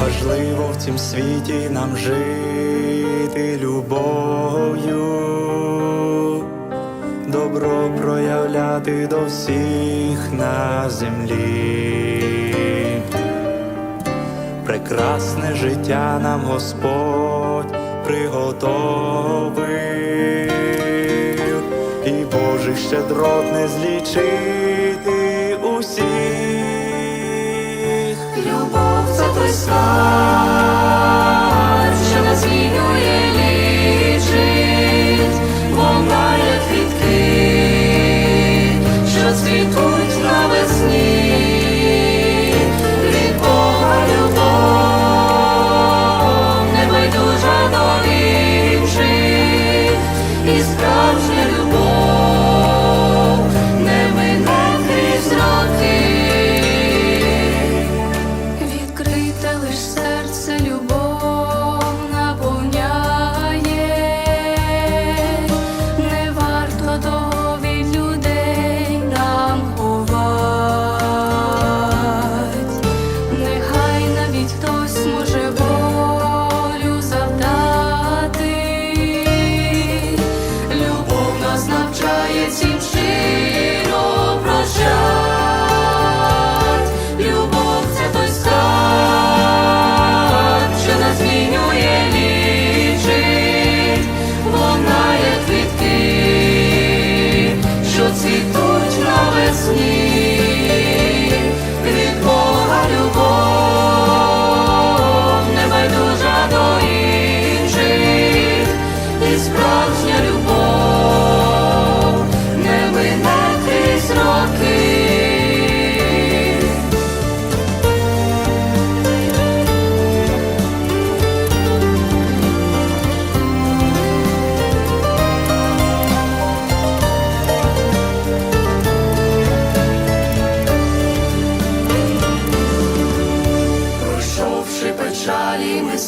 Важливо в цім світі нам жити любов'ю, добро проявляти до всіх на землі. Прекрасне життя нам Господь приготовив, і Божих щедрот не злічити усіх. Любов the stars.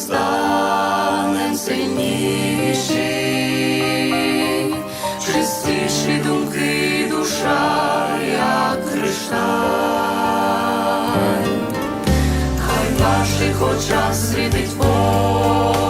Станем сильніші, чистіші думки, душа, як кришталь. Хай в наших очах світить Бог.